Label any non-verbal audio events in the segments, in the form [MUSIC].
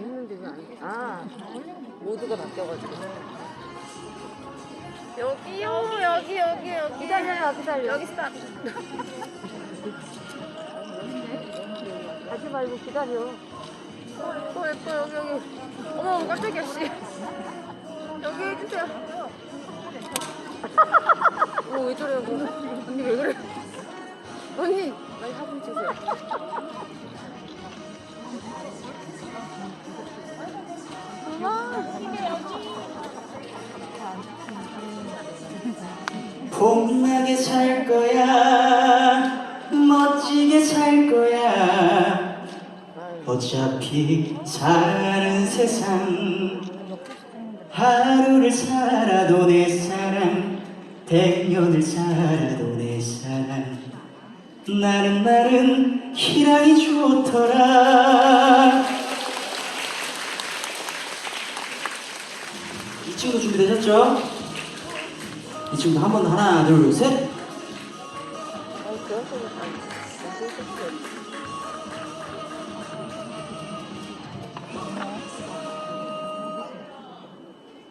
했는데 왜 안? 아 모두가 바뀌어가지고. 여기요 여기 여기 여기. 기다려요 기다려. 여기 스탑. 가지 말고 기다려. 예뻐 예뻐 여기 여기. 어머 깜짝이야 씨. 여기 해주세요. [LAUGHS] 어머 왜 저래요? 뭐. 언니 왜 그래? 언니 많이 사진 찍으세요. 봄나게 살 거야 멋지게 살 거야. 어차피 사는 세상 하루를 살아도 내 사랑 백년을 살아도 내 사랑. 나는 나는 희랑이 좋더라. 이 친구 준비되셨죠? 이 친구 한번 하나 둘 셋.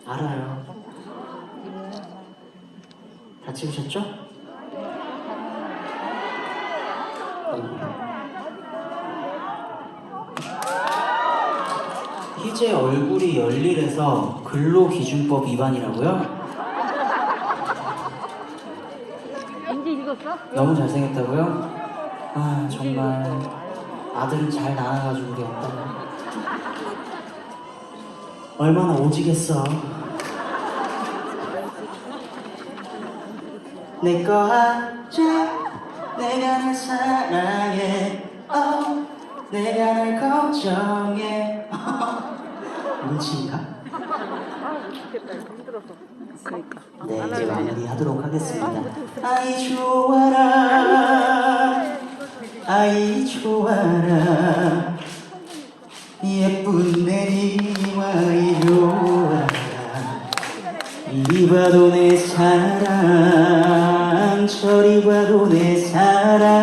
알아요. 다 찍으셨죠? 네. 희재 얼굴이 열일해서 근로기준법 위반이라고요? 너무 잘생겼다고요? 아 정말 아들은 잘 낳아가지고 우리 오빠 얼마나 오지겠어? 내 거 하자 내가 널 사랑해. 어, 내가 널 걱정해. 음치인가? 아 죽겠다 힘들어서. 그러니까. 네, 이제 마무리하도록 하겠습니다. 아이 좋아라, 아이 좋아라, 예쁜 내 니와 이 좋아라. 이리 봐도 내 사랑, 저리 봐도 내 사랑.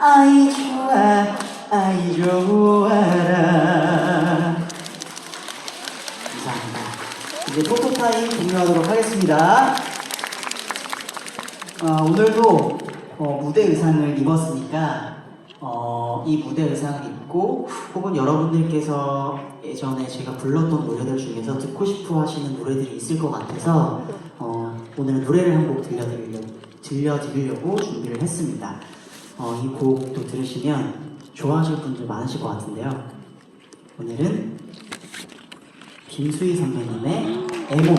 아이 좋아, 아이 좋아라. 이제 포토타임 종료하도록 하겠습니다. 아, 오늘도 어, 무대 의상을 입었으니까 어, 이 무대 의상을 입고 혹은 여러분들께서 예전에 제가 불렀던 노래들 중에서 듣고 싶어 하시는 노래들이 있을 것 같아서 어, 오늘 노래를 한 곡 들려드리려고, 들려드리려고 준비를 했습니다. 어, 이 곡도 들으시면 좋아하실 분들 많으실 것 같은데요. 오늘은 김수희 선배님의 에모